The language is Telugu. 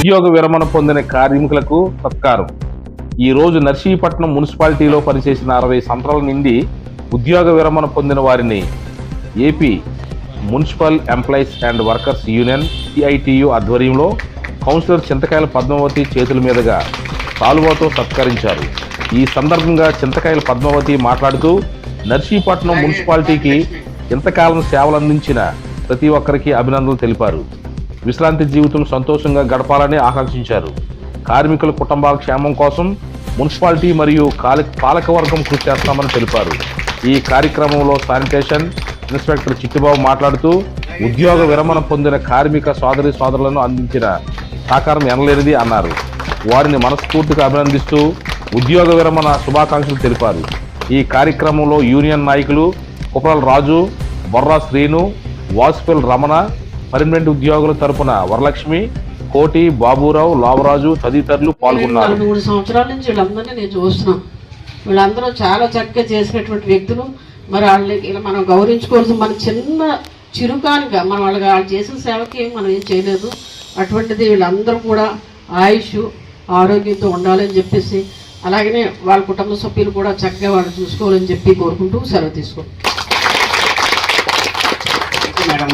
ఉద్యోగ విరమణ పొందిన కార్మికులకు సత్కారం. ఈ రోజు నర్సీపట్నం మున్సిపాలిటీలో పనిచేసిన అరవై సంవత్సరాల నుండి ఉద్యోగ విరమణ పొందిన వారిని AP municipal employees and workers union CITU ఆధ్వర్యంలో కౌన్సిలర్ చింతకాయల పద్మావతి చేతుల మీదుగా తాలువాతో సత్కరించారు. ఈ సందర్భంగా చింతకాయల పద్మావతి మాట్లాడుతూ నర్సీపట్నం మున్సిపాలిటీకి ఇంతకాలం సేవలు అందించిన ప్రతి ఒక్కరికి అభినందనలు తెలిపారు. విశ్రాంతి జీవితం సంతోషంగా గడపాలని ఆకాంక్షించారు. కార్మికుల కుటుంబాల క్షేమం కోసం మున్సిపాలిటీ మరియు కాలి పాలకవర్గం కృషి చేస్తామని తెలిపారు. ఈ కార్యక్రమంలో శానిటేషన్ ఇన్స్పెక్టర్ చిట్టిబాబు మాట్లాడుతూ ఉద్యోగ విరమణ పొందిన కార్మిక సోదరి సోదరులను అందించిన సహకారం ఎనలేనిది అన్నారు. వారిని మనస్ఫూర్తిగా అభినందిస్తూ ఉద్యోగ విరమణ శుభాకాంక్షలు తెలిపారు. ఈ కార్యక్రమంలో యూనియన్ నాయకులు కుప్రాల రాజు బొర్రా శ్రీను వాసుపల్ రమణ పర్మనెంట్ ఉద్యోగుల తరపున వరలక్ష్మి కోటి బాబురావు లావరాజు తదితరులు పాల్గొన్నారు. మూడు సంవత్సరాల నుంచి వీళ్ళందరినీ నేను చూస్తున్నాను వీళ్ళందరూ చాలా చక్కగా చేసినటువంటి వ్యక్తులు. మరి వాళ్ళని ఇలా మనం గౌరవించుకోవాల్సిన మన చిన్న చిరుకానిగా మనం వాళ్ళకి వాళ్ళు చేసిన సేవకి మనం ఏం చేయలేదు. అటువంటిది వీళ్ళందరూ కూడా ఆయుష్ ఆరోగ్యంతో ఉండాలని చెప్పేసి అలాగనే వాళ్ళ కుటుంబ సభ్యులు కూడా చక్కగా వాళ్ళు చూసుకోవాలని చెప్పి కోరుకుంటూ సెలవు తీసుకుంటాం మేడం.